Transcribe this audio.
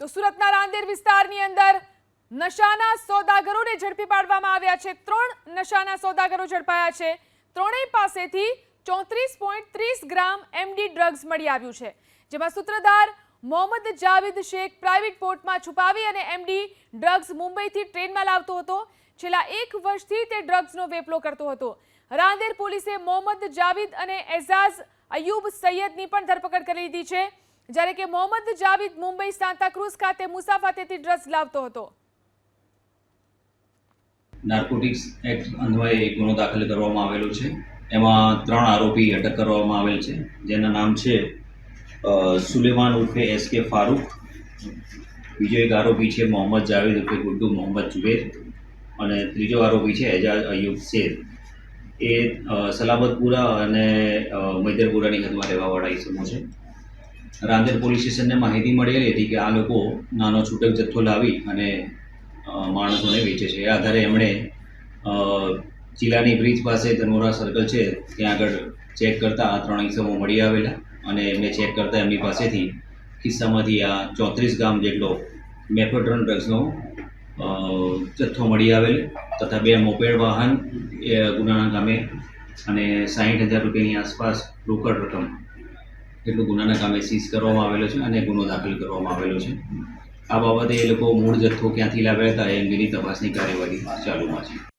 તો સુરતના રાંદેર વિસ્તારની અંદર નશાના સોદાગરોને ઝડપી પાડવામાં આવ્યા છે. ત્રણ નશાના સોદાગરો ઝડપાયા છે. ત્રણેય પાસેથી ચોત્રીસ પોઈન્ટ ત્રીસ ગ્રામ એમડી ડ્રગ્સ મળી આવ્યું છે. જેમાં સૂત્રધાર મોહમ્મદ જાવેદ શેખ પ્રાઇવેટ પોર્ટમાં છુપાવી અને એમડી ડ્રગ્સ મુંબઈથી ટ્રેનમાં લાવતો હતો. છેલ્લા એક વર્ષથી તે ડ્રગ્સનો વેપલો કરતો હતો. રાંદેર પોલીસે મોહમ્મદ જાવેદ અને એઝાઝ અયુબ સૈયદની પણ ધરપકડ કરી લીધી છે. જ્યારે કે મોહમ્મદ જાવિદ મુંબઈ સાંતાક્રુઝ ખાતે મુસાફાતેથી ડ્રગ્સ લાવતો હતો. નાર્કોટિક્સ એક્ટ અન્વયે ગુનો દાખલ કરવામાં આવેલો છે. એમાં ત્રણ આરોપી અટક કરવામાં આવેલ છે. જેના નામ છે સુલેમાન ઉર્ફે એસ કે ફારૂક. બીજો એક આરોપી છે મોહમ્મદ જાવેદ ઉર્ફે ગુડ્ડુ મોહમ્મદ જુબેર. અને ત્રીજો આરોપી છે એજાજ અયુબ શેર. એ સલામતપુરા અને મૈદરપુરાની હદમાં રહેવાવાળા ઇસમો છે. રાંદેર પોલીસ સ્ટેશનને માહિતી મળેલી હતી કે આ લોકો નાનો છૂટક જથ્થો લાવી અને માણસોને વેચે છે. એ આધારે એમણે જિલ્લાની બ્રિજ પાસે ધનોરા સર્કલ છે, ત્યાં આગળ ચેક કરતાં આ ત્રણ ઇસમો મળી આવેલા અને એમને ચેક કરતાં એમની પાસેથી ખિસ્સામાંથી આ ચોત્રીસ ગ્રામ જેટલો મેફોડ્રોન ડ્રગ્સનો જથ્થો મળી આવેલ તથા બે મોપેડ વાહન, એ ગુનાના ગામે અને સાહીઠ હજાર રૂપિયાની આસપાસ રોકડ રકમ એટલું ગુનાના કામે સીઝ કરવામાં આવેલો છે અને ગુનો દાખલ કરવામાં આવેલો છે. આ બાબતે એ લોકો મૂળ જથ્થો ક્યાંથી લાવ્યા હતા એ અંગેની તપાસની કાર્યવાહી ચાલુમાં છે.